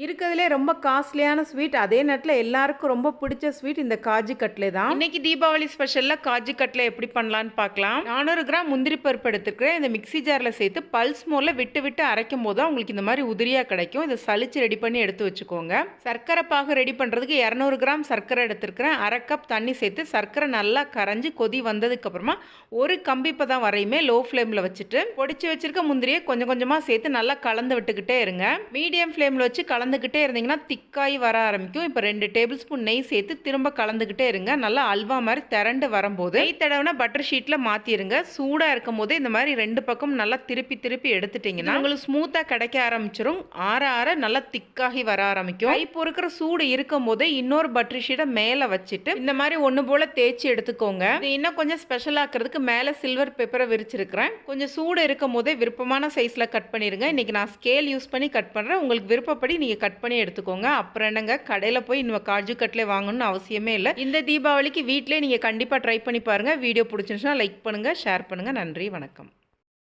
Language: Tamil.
இருக்கிறதுலே ரொம்ப காஸ்ட்லியான ஸ்வீட். அதே நேரத்தில் எல்லாருக்கும் ரொம்ப பிடிச்ச ஸ்வீட் இந்த காஜு கட்லே தான். இன்னைக்கு தீபாவளி ஸ்பெஷலில் காஜு கட்லே எப்படி பண்ணலான்னு பார்க்கலாம் நானூறு கிராம் முந்திரி பருப்பு எடுத்துக்கிறேன். இந்த மிக்ஸி ஜாரில் சேர்த்து பல்ஸ் மோரில் விட்டு விட்டு அரைக்கும் போது தான் உங்களுக்கு இந்த மாதிரி உதிரியாக கிடைக்கும். இதை சளிச்சு ரெடி பண்ணி எடுத்து வச்சுக்கோங்க. சர்க்கரை பாகு ரெடி பண்ணுறதுக்கு இரநூறு கிராம் சர்க்கரை எடுத்துருக்கிறேன். அரை கப் தண்ணி சேர்த்து சர்க்கரை நல்லா கரைஞ்சி கொதி வந்ததுக்கப்புறமா ஒரு கம்பி தான் வரையுமே லோ ஃப்ளேமில் வச்சுட்டு பொடிச்சு வச்சிருக்க முந்திரியை கொஞ்சம் கொஞ்சமாக சேர்த்து நல்லா கலந்து விட்டுக்கிட்டே இருங்க. மீடியம் ஃப்ளேமில் வச்சு கலந்துக்கிட்டே இருந்தீங்கன்னா திக்காய் வர ஆரம்பிக்கும். இப்போ ரெண்டு டேபிள் ஸ்பூன் நெய் சேர்த்து திரும்ப கலந்துக்கிட்டே இருங்க. நல்லா அல்வா மாதிரி திரண்டு வரும்போது நெய் தடவைனா பட்டர் ஷீட்டில் மாற்றிடுங்க சூடாக இருக்கும் போது இந்த மாதிரி ரெண்டு பக்கம் நல்லா திருப்பி திருப்பி எடுத்துட்டிங்கன்னா உங்களுக்கு ஸ்மூத்தாக கிடைக்க ஆரம்பிச்சிரும். ஆற ஆற நல்லா திக்காகி வர ஆரம்பிக்கும். கை பொறுக்கிற சூடு இருக்கும் போதே இன்னொரு பட்டர் ஷீட்டை மேலே வச்சுட்டு இந்த மாதிரி ஒன்று போல் தேய்ச்சி எடுத்துக்கோங்க. இது இன்னும் கொஞ்சம் ஸ்பெஷல் ஆக்கிறதுக்கு மேலே சில்வர் பேப்பரை விரிச்சிருக்கிறேன். கொஞ்சம் சூடு இருக்கும் போதே விருப்பமான சைஸில் கட் பண்ணிடுங்க இன்னைக்கு நான் ஸ்கேல் யூஸ் பண்ணி கட் பண்ணுறேன் உங்களுக்கு விருப்பப்படி நீங்கள் கட் பண்ணி எடுத்துக்கோங்க. அப்புறம் என்னங்க? கடையில் போய் இன்னும் காஜு கட்லே வாங்கணும்னு அவசியமே இல்லை. இந்த தீபாவளிக்கு வீட்டிலே நீங்கள் கண்டிப்பாக ட்ரை பண்ணி பாருங்கள் வீடியோ பிடிச்சிருந்துச்சுன்னா லைக் பண்ணுங்கள் ஷேர் பண்ணுங்கள் நன்றி வணக்கம்.